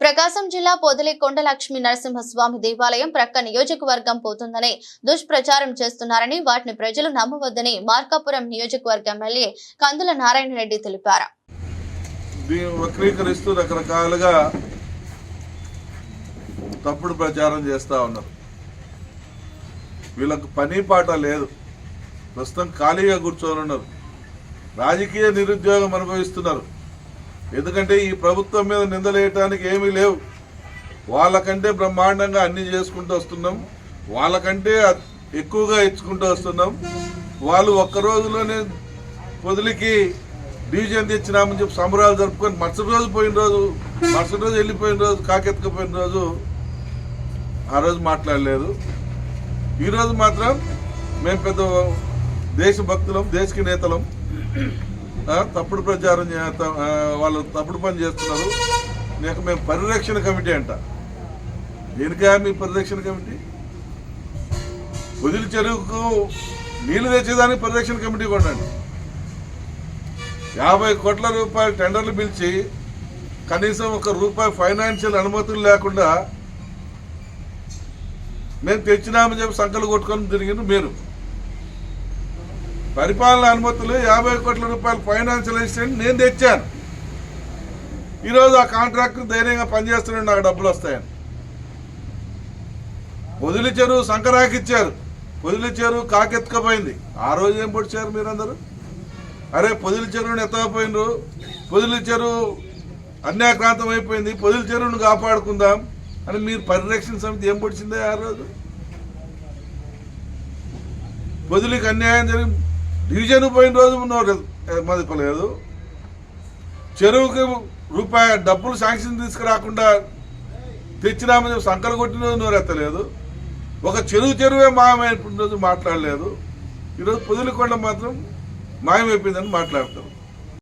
ప్రకాశం జిల్లా పొదిలి కొండలక్ష్మి నరసింహస్వామి దేవాలయం ప్రక్క నియోజకవర్గం పోతుందని దుష్ప్రచారం చేస్తున్నారని వాటిని ప్రజలు నమ్మవద్దని మార్కాపురం నియోజకవర్గ ఎమ్మెల్యే కందుల నారాయణ రెడ్డి తెలిపారు. వక్రీకరిస్తూ రకరకాలుగా తప్పుడు ప్రచారం చేస్తూ ఉన్నారు. వీళ్ళకు పని పాట లేదు. ప్రస్తుతం ఖాళీగా కూర్చొని ఉన్నారు. రాజకీయ నిరుద్యోగం అనుభవిస్తున్నారు. ఎందుకంటే ఈ ప్రభుత్వం మీద నిందలేయటానికి ఏమీ లేవు. వాళ్ళకంటే బ్రహ్మాండంగా అన్ని చేసుకుంటూ వస్తున్నాం. వాళ్ళకంటే ఎక్కువగా ఇచ్చుకుంటూ వస్తున్నాం. వాళ్ళు ఒక్క రోజులోనే పొదిలికి డివిజన్ తెచ్చినామని చెప్పి సంబరాలు జరుపుకొని మరుసటి రోజు పోయిన రోజు మరుసటి రోజు వెళ్ళిపోయిన రోజు కాకెత్తుకుపోయిన రోజు ఆ రోజు మాట్లాడలేదు. ఈరోజు మాత్రం మేము పెద్ద దేశభక్తులం దేశకి నేతలం. తప్పుడు ప్రచారం చేస్తాం వాళ్ళు తప్పుడు పని చేస్తున్నారు. లేక మేము పరిరక్షణ కమిటీ అంట. దేనికా మీ పరిరక్షణ కమిటీ? వదిలి చెరువుకు నీళ్ళు తెచ్చేదానికి పరిరక్షణ కమిటీ కొనండి యాభై కోట్ల రూపాయల టెండర్లు పిలిచి కనీసం ఒక రూపాయి ఫైనాన్షియల్ అనుమతులు లేకుండా మేము తెచ్చినామని చెప్పి సంకలు కొట్టుకొని తిరిగింది మీరు. పరిపాలన అనుమతులు యాభై కోట్ల రూపాయల ఫైనాన్షియల్ అసిస్టెంట్ నేను తెచ్చాను. ఈరోజు ఆ కాంట్రాక్టర్ ధైర్యంగా పనిచేస్తున్నాడు నాకు డబ్బులు వస్తాయని. వదిలి చెరువు సంకరాకి ఇచ్చారు. చెరువు కాకెత్తుకపోయింది. ఆ రోజు ఏం పొడిచారు మీరందరూ? అరే పొదిలి చెరువుని ఎత్తకపోయినరు. పొదిలి చెరువు అన్యాక్రాంతం అయిపోయింది. పొదిలి చెరువును కాపాడుకుందాం అని మీరు పరిరక్షణ సమితి ఏం పొడిచిందే ఆ రోజు? పొదిలికి అన్యాయం జరిగి డివిజన్ పోయిన రోజు నోరు మదిపలేదు చెరువుకి రూపాయి డబ్బులు శాంక్షన్ తీసుకురాకుండా తెచ్చినామని చెప్పి సంకలు కొట్టిన రోజు నోరెత్తలేదు ఒక చెరువు చెరువే మాయమైనప్పుడు రోజు మాట్లాడలేదు. ఈరోజు పొదిలికొండ మాత్రం మాయమైపోయిందని మాట్లాడతారు